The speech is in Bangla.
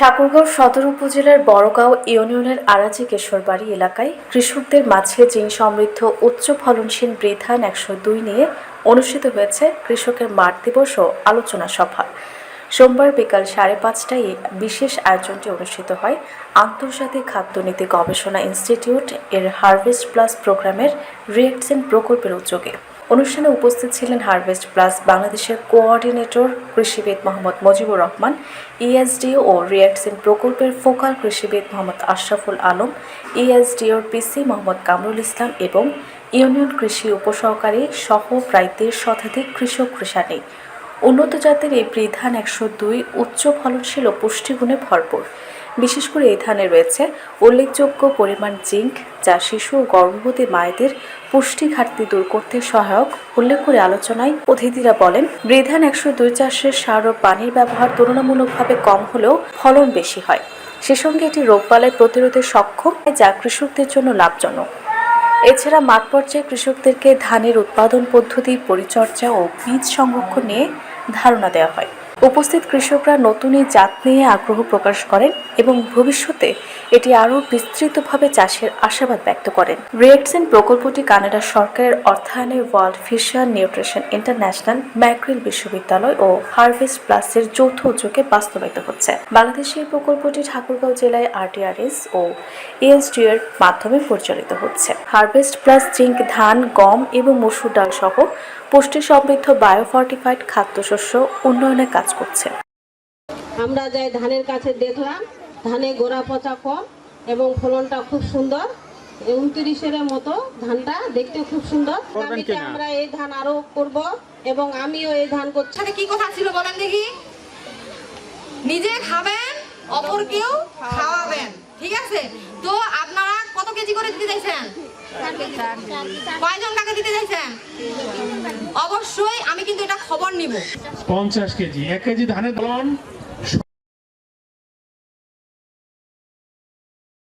ঠাকুরগাঁও সদর উপজেলার বড়গাঁও ইউনিয়নের আরাজি কেশরবাড়ি এলাকায় কৃষকদের মাঝে জিন সমৃদ্ধ উচ্চ ফলনশীল বৃধান একশো দুই নিয়ে অনুষ্ঠিত হয়েছে কৃষকের মাঠ দিবস ও আলোচনা সভা। সোমবার বিকাল সাড়ে পাঁচটায় বিশেষ আয়োজনটি অনুষ্ঠিত হয়। আন্তর্জাতিক খাদ্যনীতি গবেষণা ইনস্টিটিউট এর হারভেস্ট প্লাস প্রোগ্রামের রিয়েকশন প্রকল্পের উদ্যোগে। অনুষ্ঠানে উপস্থিত ছিলেন হারভেস্ট প্লাস বাংলাদেশের কোঅর্ডিনেটর কৃষিবিদ মোহাম্মদ মুজিবুর রহমান ইএসডিও ও রিয়াক্সিন প্রকল্পের ফোকাল কৃষিবিদ মোহাম্মদ আশরাফুল আলম ইএসডিওর পিসি মোহাম্মদ কামরুল ইসলাম এবং ইউনিয়ন কৃষি উপসহকারী সহ প্রায় দেড় শতাধিক কৃষক কৃষানী। উন্নত জাতের এই বৃধান একশো দুই উচ্চ ফলনশীল ও পুষ্টিগুণে ভরপুর। বিশেষ করে এই ধানে রয়েছে উল্লেখযোগ্য পরিমাণ জিঙ্ক, যা শিশু ও গর্ভবতী মায়েদের পুষ্টি ঘাটতি দূর করতে সহায়ক, উল্লেখ করে আলোচনায় অতিথিরা বলেন, বৃধান একশো দুই চাষের সার ও পানির ব্যবহার তুলনামূলকভাবে কম হলেও ফলন বেশি হয়। সে সঙ্গে এটি রোগবালাই প্রতিরোধে সক্ষম, যা কৃষকদের জন্য লাভজনক। এছাড়া মাঠ পর্যায়ে কৃষকদেরকে ধানের উৎপাদন পদ্ধতি, পরিচর্যা ও বীজ সংরক্ষণ নিয়ে ধারণা দেওয়া হয়। উপস্থিত কৃষকরা নতুন এই জাত নিয়ে আগ্রহ প্রকাশ করেন এবং ভবিষ্যতে এটি আরও বিস্তৃতভাবে চাষের আশাবাদ ব্যক্ত করেন। রিয়েকশন প্রকল্পটি কানাডা সরকারের অর্থায়নে World Fisher Nutrition International McGill বিশ্ববিদ্যালয় ও হারভেস্ট প্লাসের যৌথ উদ্যোগে বাস্তবায়িত হচ্ছে। বাংলাদেশে এই প্রকল্পটি ঠাকুরগাঁও জেলায় আরটিআরএস ও ইএসডি এর মাধ্যমে পরিচালিত হচ্ছে। হারভেস্ট প্লাস জিঙ্ক, ধান, গম এবং মসুর ডাল সহ পুষ্টি সমৃদ্ধ বায়োফর্টিফাইড খাদ্যশস্য উন্নয়নে কাজ করছে। আমরা যাই ধানের কাছে দেখলাম ধানে গোড়া পচা কম এবং ফলনটা খুব সুন্দর। উনত্রিশের মতো ধানটা দেখতে খুব সুন্দর। আগামীতে আমরা এই ধান আরও করব এবং আমিও এই ধান করছি। কি কথা ছিল বলেন দেখি? নিজে খাবেন অপরকেও খাওয়াবেন। ঠিক আছে? তো আপনারা কত কেজি করে দিতে চাইছেন? কয়জন টাকা দিতে চাইছেন? অবশ্যই আমি কিন্তু এটা খবর নিব। পঞ্চাশ কেজি। এক কেজি ধানের ফলন